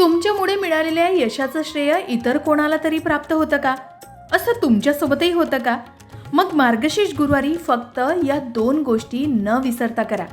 तुमच्यामुळे मिळालेल्या यशाचं श्रेय इतर कोणाला तरी प्राप्त होतं का? असं तुमच्यासोबतही होतं का? मग मार्गशीर्ष गुरुवारी फक्त या दोन गोष्टी न विसरता करा.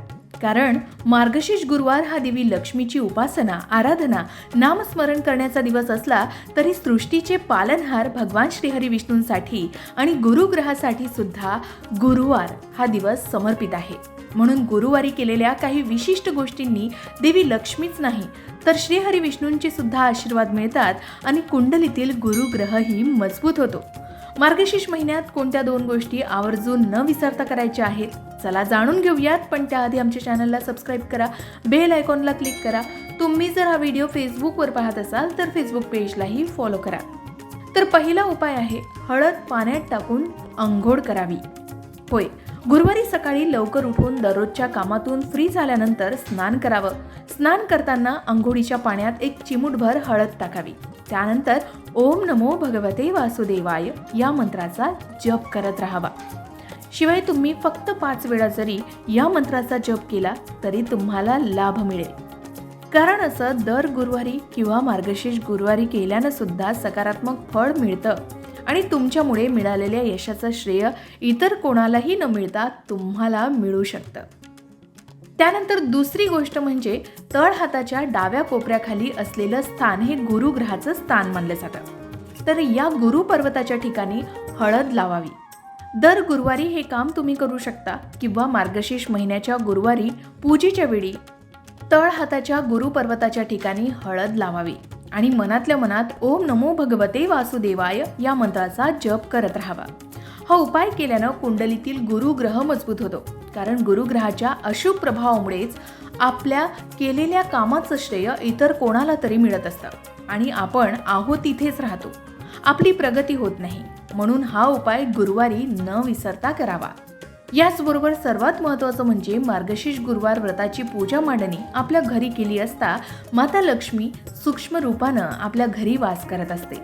कारण मार्गशीर्ष गुरुवार हा देवी लक्ष्मीची उपासना आराधना नामस्मरण करण्याचा दिवस असला तरी सृष्टीचे पालनहार भगवान श्रीहरी विष्णूंसाठी आणि गुरुग्रहासाठी सुद्धा गुरुवार हा दिवस समर्पित आहे. म्हणून गुरुवारी केलेल्या काही विशिष्ट गोष्टींनी देवी लक्ष्मीच नाही तर श्रीहरी विष्णूंचे सुद्धा आशीर्वाद मिळतात आणि कुंडलीतील गुरुग्रहही मजबूत होतो. मार्गशीर्ष महिन्यात कोणत्या दोन गोष्टी आवर्जून न विसरता करायच्या आहेत चला जाणून घेऊयात पण त्याआधी आमच्या चॅनलला सबस्क्राईब करा बेल आयकॉनला क्लिक करा. तुम्ही जर हा व्हिडिओ फेसबुकवर पाहत असाल तर फेसबुक पेजलाही फॉलो करा. तर पहिला उपाय आहे हळद पाण्यात टाकून अंघोळ करावी. होय गुरुवारी सकाळी लवकर उठून दररोजच्या कामातून फ्री झाल्यानंतर स्नान करावं. स्नान करताना अंघोळीच्या पाण्यात एक चिमूटभर हळद टाकावी. त्यानंतर ओम नमो भगवते वासुदेवाय या मंत्राचा जप करत राहावा. शिवाय तुम्ही फक्त पाच वेळा जरी या मंत्राचा जप केला तरी तुम्हाला लाभ मिळेल. कारण असं दर गुरुवारी किंवा मार्गशीर्ष गुरुवारी केल्यानं सुद्धा सकारात्मक फळ मिळतं. आणि तुमच्यामुळे मिळालेल्या यशाचं श्रेय इतर कोणालाही न मिळता तुम्हाला मिळू शकतं. त्यानंतर दुसरी गोष्ट म्हणजे तळ हाताच्या डाव्या कोपऱ्याखाली असलेलं स्थान हे गुरुग्रहाचं स्थान मानलं जातं. तर या गुरु पर्वताच्या ठिकाणी हळद लावावी. दर गुरुवारी हे काम तुम्ही करू शकता किंवा मार्गशीर्ष महिन्याच्या गुरुवारी पूजेच्या वेळी तळ हाताच्या गुरु पर्वताच्या ठिकाणी हळद लावावी. आणि मनातल्या मनात ओम नमो भगवते वासुदेवाय या मंत्राचा जप करत राहावा. हा उपाय केल्यानं कुंडलीतील गुरुग्रह मजबूत होतो. कारण गुरुग्रहाच्या अशुभ प्रभावामुळेच आपल्या केलेल्या कामाचं श्रेय इतर कोणाला तरी मिळत असतं. आणि आपण आहो तिथेच राहतो. आपली प्रगती होत नाही. म्हणून हा उपाय गुरुवारी न विसरता करावा. याचबरोबर सर्वात महत्त्वाचं म्हणजे मार्गशीर्ष गुरुवार व्रताची पूजा मांडणी आपल्या घरी केली असता माता लक्ष्मी सूक्ष्म रूपानं आपल्या घरी वास करत असते.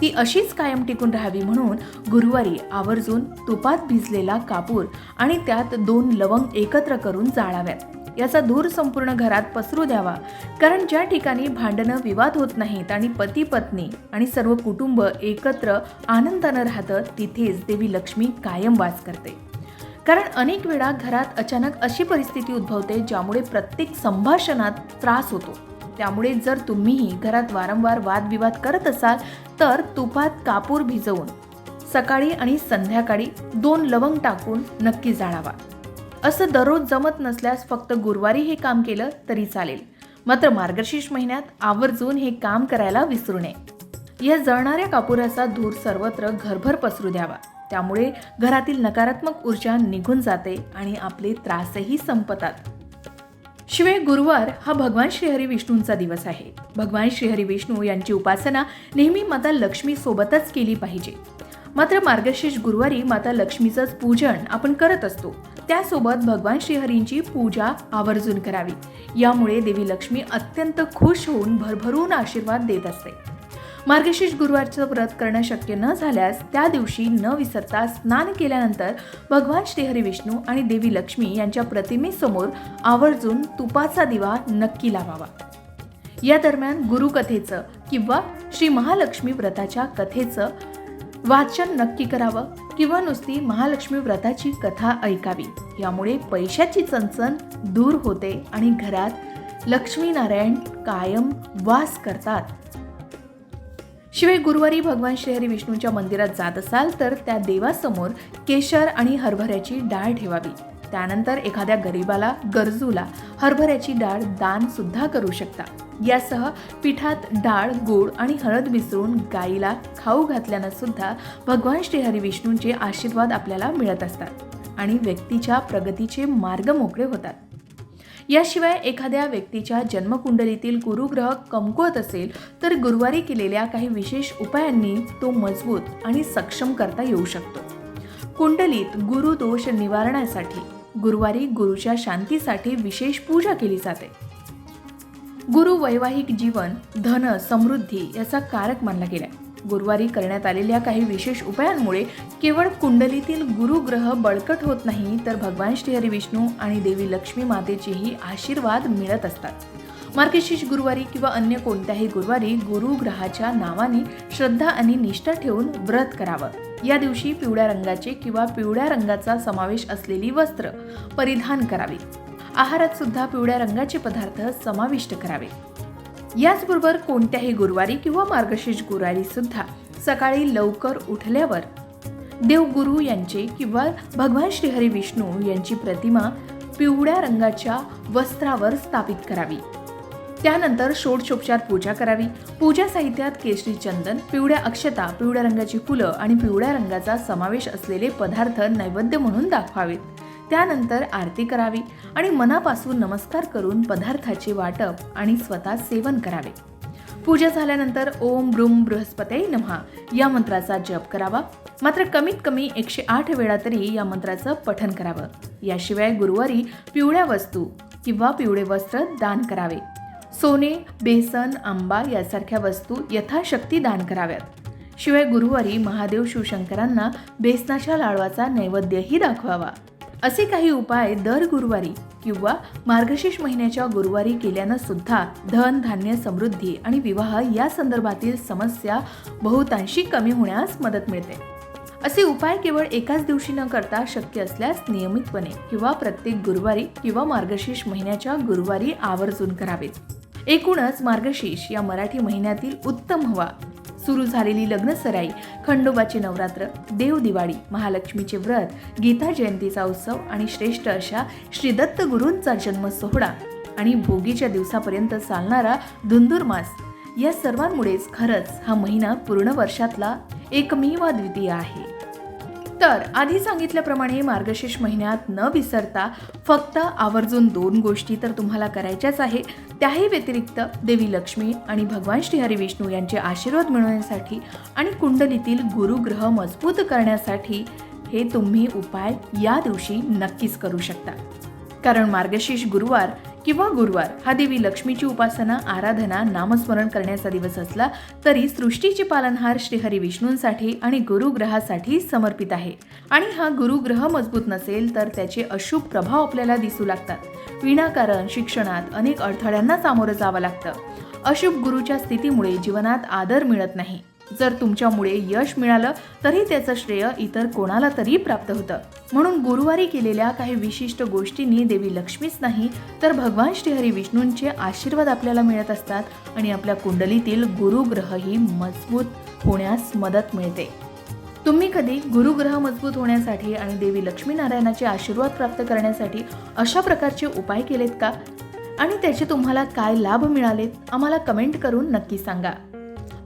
ती अशीच कायम टिकून राहावी म्हणून गुरुवारी आवर्जून तुपात भिजलेला कापूर आणि त्यात दोन लवंग एकत्र करून जाळाव्यात. याचा धूर संपूर्ण घरात पसरू द्यावा कारण ज्या ठिकाणी भांडणं विवाद होत नाहीत आणि पती पत्नी आणि सर्व कुटुंब एकत्र आनंदानं राहतं तिथेच देवी लक्ष्मी कायम वास करते. कारण अनेक वेळा घरात अचानक अशी परिस्थिती उद्भवते ज्यामुळे प्रत्येक संभाषणात त्रास होतो. त्यामुळे जर तुम्हीही घरात वारंवार वादविवाद करत असाल तर तुपात कापूर भिजवून सकाळी आणि संध्याकाळी दोन लवंग टाकून नक्की जाळावा. असं दररोज जमत नसल्यास फक्त गुरुवारी हे काम केलं तरी चालेल. मात्र मार्गशीर्ष महिन्यात आवर्जून हे काम करायला विसरू नये. या जळणाऱ्या कापुराचा धूर सर्वत्र घरभर पसरू द्यावा. त्यामुळे घरातील नकारात्मक ऊर्जा निघून जाते आणि आपले त्रासही संपतात. शिवाय गुरुवार हा भगवान श्रीहरी विष्णूंचा दिवस आहे. भगवान श्रीहरी विष्णू यांची उपासना नेहमी माता लक्ष्मी सोबतच केली पाहिजे. मात्र मार्गशीर्ष गुरुवारी माता लक्ष्मीचंच पूजन आपण करत असतो. त्यासोबत भगवान श्रीहरींची पूजा आवर्जून करावी. यामुळे देवी लक्ष्मी अत्यंत खुश होऊन भरभरून आशीर्वाद देत असते. मार्गशीर्ष गुरुवारचं व्रत करणं शक्य न झाल्यास त्या दिवशी न विसरता स्नान केल्यानंतर भगवान श्रीहरी विष्णू आणि देवी लक्ष्मी यांच्या प्रतिमेसमोर आवर्जून तुपाचा दिवा नक्की लावावा. या दरम्यान गुरुकथेचं किंवा श्री महालक्ष्मी व्रताच्या कथेचं वाचन नक्की करावं किंवा नुसती महालक्ष्मी व्रताची कथा ऐकावी यामुळे पैशाची चणचण दूर होते आणि घरात लक्ष्मीनारायण कायम वास करतात. शिवाय गुरुवारी भगवान श्रीहरी विष्णूच्या मंदिरात जात असाल तर त्या देवासमोर केशर आणि हरभऱ्याची डाळ ठेवावी. त्यानंतर एखाद्या गरीबाला गरजूला हरभऱ्याची डाळ दान सुद्धा करू शकता. यासह पिठात डाळ गोड आणि हळद मिसळून गाईला खाऊ घातल्यानं सुद्धा भगवान श्रीहरी विष्णूंचे आशीर्वाद आपल्याला मिळत असतात आणि व्यक्तीच्या प्रगतीचे मार्ग मोकळे होतात. याशिवाय एखाद्या व्यक्तीच्या जन्मकुंडलीतील गुरुग्रह कमकुवत असेल तर गुरुवारी केलेल्या काही विशेष उपायांनी तो मजबूत आणि सक्षम करता येऊ शकतो. कुंडलीत गुरु दोष निवारणासाठी गुरुवारी गुरुच्या शांतीसाठी विशेष पूजा केली जाते. गुरु वैवाहिक जीवन धन समृद्धी याचा कारक मानला गेला गुरुवारी करण्यात आलेल्या काही विशेष उपायांमुळे केवळ कुंडलीतील गुरुग्रह बळकट होत नाही तर भगवान श्रीहरी विष्णू आणि देवी लक्ष्मी मातेचेही आशीर्वाद मिळत असतात. मार्गशीर्ष गुरुवारी किंवा अन्य कोणत्याही गुरुवारी गुरुग्रहाच्या नावाने श्रद्धा आणि निष्ठा ठेवून व्रत करावं. या दिवशी पिवळ्या रंगाचे किंवा पिवळ्या रंगाचा समावेश असलेली वस्त्र परिधान करावी. आहारात सुद्धा पिवळ्या रंगाचे पदार्थ समाविष्ट करावे. याचबरोबर कोणत्याही गुरुवारी किंवा मार्गशीर्ष गुरुवारी सुद्धा सकाळी लवकर उठल्यावर देवगुरु यांचे किंवा भगवान श्रीहरी विष्णू यांची प्रतिमा पिवळ्या रंगाच्या वस्त्रावर स्थापित करावी. त्यानंतर षोडशोपचार पूजा करावी. पूजा साहित्यात केशरी चंदन पिवळ्या अक्षता पिवळ्या रंगाची फुलं आणि पिवळ्या रंगाचा समावेश असलेले पदार्थ नैवेद्य म्हणून दाखवावेत. त्यानंतर आरती करावी आणि मनापासून नमस्कार करून पदार्थाचे वाटप आणि स्वतः सेवन करावे. पूजा झाल्यानंतर ओम ब्रुम बृहस्पते नमहा. या मंत्राचा जप करावा. मात्र कमीत कमी एकशे आठ वेळा तरी या मंत्राचं पठन करावं. याशिवाय गुरुवारी पिवळ्या वस्तू किंवा पिवळे वस्त्र दान करावे. सोने बेसन आंबा यासारख्या वस्तू यथाशक्ती दान कराव्यात. शिवाय गुरुवारी महादेव शिवशंकरांना बेसनाच्या लाडवाचा नैवेद्यही दाखवावा. असे काही उपाय दर गुरुवारी किंवा मार्गशीर्ष महिन्याच्या गुरुवारी केल्यानं सुद्धा धन धान्य समृद्धी आणि विवाह या संदर्भातील समस्या बहुतांशी कमी होण्यास मदत मिळते. असे उपाय केवळ एकाच दिवशी न करता शक्य असल्यास नियमितपणे किंवा प्रत्येक गुरुवारी किंवा मार्गशीर्ष महिन्याच्या गुरुवारी आवर्जून करावेत. एकूणच मार्गशीर्ष या मराठी महिन्यातील उत्तम हवा. सुरू झालेली लग्नसराई खंडोबाचे नवरात्र देव दिवाळी महालक्ष्मीचे व्रत गीता जयंतीचा उत्सव आणि श्रेष्ठ अशा श्री दत्त गुरूंचा जन्म सोहळा आणि भोगीच्या दिवसापर्यंत चालणारा धुंदुरमास या सर्वांमुळेच खरंच हा महिना पूर्ण वर्षातला एकमेव द्वितीय आहे. तर आधी सांगितल्याप्रमाणे मार्गशीर्ष महिन्यात न विसरता फक्त आवर्जून दोन गोष्टी तर तुम्हाला करायच्याच आहे. त्याही व्यतिरिक्त देवी लक्ष्मी आणि भगवान श्रीहरी विष्णू यांचे आशीर्वाद मिळवण्यासाठी आणि कुंडलीतील गुरुग्रह मजबूत करण्यासाठी हे तुम्ही उपाय या दिवशी नक्कीच करू शकता. कारण मार्गशीर्ष गुरुवार किंवा गुरुवार हा देवी लक्ष्मीची उपासना आराधना नामस्मरण करण्याचा दिवस असला तरी सृष्टीचे पालनहार श्रीहरी विष्णूंसाठी आणि गुरुग्रहासाठी समर्पित आहे. आणि हा गुरुग्रह मजबूत नसेल तर त्याचे अशुभ प्रभाव आपल्याला दिसू लागतात. विनाकारण शिक्षणात अनेक अडथळ्यांना सामोरं जावं लागतं. अशुभ गुरुच्या स्थितीमुळे जीवनात आदर मिळत नाही. जर तुमच्यामुळे यश मिळालं तरी त्याचं श्रेय इतर कोणाला तरी प्राप्त होतं. म्हणून गुरुवारी केलेल्या काही विशिष्ट गोष्टींनी देवी लक्ष्मीच नाही तर भगवान श्रीहरी विष्णूंचे आशीर्वाद आपल्याला मिळत असतात आणि आपल्या कुंडलीतील गुरुग्रहही मजबूत होण्यास मदत मिळते. तुम्ही कधी गुरुग्रह मजबूत होण्यासाठी आणि देवी लक्ष्मीनारायणाचे आशीर्वाद प्राप्त करण्यासाठी अशा प्रकारचे उपाय केलेत का? आणि त्याचे तुम्हाला काय लाभ मिळालेत? आम्हाला कमेंट करून नक्की सांगा.